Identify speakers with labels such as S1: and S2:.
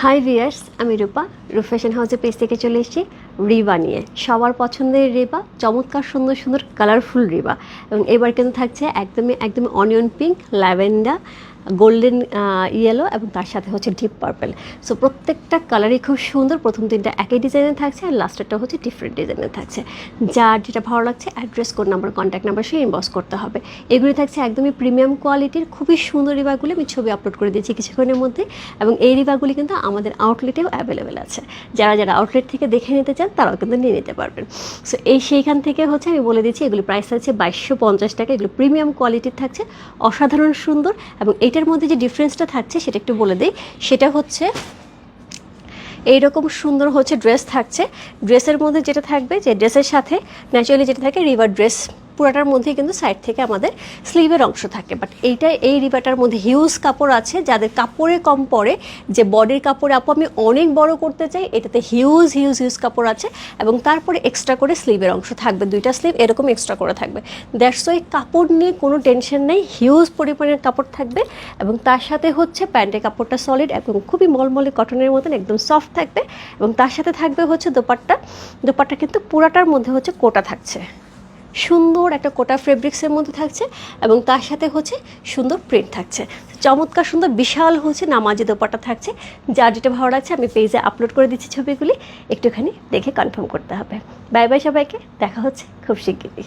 S1: High viewers আমি রূপা। রূপ fashion হাউসের পেজ থেকে চলে এসেছি রিবা নিয়ে। সবার পছন্দের রিবা, চমৎকার, সুন্দর সুন্দর কালারফুল রিবা। এবং এবার কিন্তু থাকছে একদমই একদমই onion pink lavender golden yellow এবং তার সাথে হচ্ছে ডিপ পার্পেল সো প্রত্যেকটা কালারই খুব সুন্দর। প্রথম তিনটা একই ডিজাইনের থাকছে আর লাস্টেরটা হচ্ছে ডিফারেন্ট ডিজাইনের থাকছে। যার যেটা ভালো লাগছে address code number contact number সে ইনবক্স করতে হবে। এগুলি থাকছে একদমই প্রিমিয়াম কোয়ালিটির খুবই সুন্দর রিবাগুলি আমি ছবি আপলোড করে দিয়েছি কিছুক্ষণের মধ্যে এবং এই রিবাগুলি কিন্তু আমাদের আউটলেটেও অ্যাভেলেবেল আছে। যারা যারা আউটলেট থেকে দেখে নিতে চান, তারাও কিন্তু নিয়ে নিতে পারবেন। সো এই সেইখান থেকে হচ্ছে আমি বলে দিচ্ছি, এগুলি প্রাইস আছে বাইশশো পঞ্চাশ টাকা। এগুলো প্রিমিয়াম কোয়ালিটির থাকছে, অসাধারণ সুন্দর এবং এইটার মধ্যে যে ডিফারেন্সটা থাকছে, সেটা একটু বলে দিই। সেটা হচ্ছে, এইরকম সুন্দর হচ্ছে ড্রেস থাকছে। ড্রেসের মধ্যে যেটা থাকবে, যে ড্রেসের সাথে ন্যাচারালি যেটা থাকে রিভার ড্রেস পুরাটার মধ্যেই কিন্তু সাইড থেকে আমাদের স্লিভের অংশ থাকে। বাট এইটা, এই রিবাটার মধ্যে হিউজ কাপড় আছে, যাদের কাপড়ে কম পড়ে, যে বডির কাপড়ে, আপু, আমি অনেক বড় করতে চাই, এটাতে হিউজ হিউজ হিউজ কাপড় আছে এবং তারপরে এক্সট্রা করে স্লিভের অংশ থাকবে। দুইটা স্লিভ এরকম এক্সট্রা করে থাকবে। দ্যাটস ওই কাপড় নিয়ে কোনো টেনশন নেই হিউজ পরিমাণের কাপড় থাকবে এবং তার সাথে হচ্ছে প্যান্টের কাপড়টা সলিড এবং খুবই মলমলে কটনের মতন একদম সফট থাকবে এবং তার সাথে থাকবে হচ্ছে দোপাট্টা। দোপাট্টা কিন্তু পুরাটার মধ্যে হচ্ছে কোটা থাকছে। সুন্দর একটা কোটা ফেব্রিক্সের মধ্যে থাকছে এবং তার সাথে হচ্ছে সুন্দর প্রিন্ট থাকছে। চমৎকার সুন্দর বিশাল হচ্ছে নামাজি দোপাটা থাকছে, যার যেটা ভালো লাগছে আমি পেজে আপলোড করে দিচ্ছি ছবিগুলি, একটুখানি দেখে কনফার্ম করতে হবে। বাই বাই সবাইকে, দেখা হচ্ছে খুব শিগগিরই।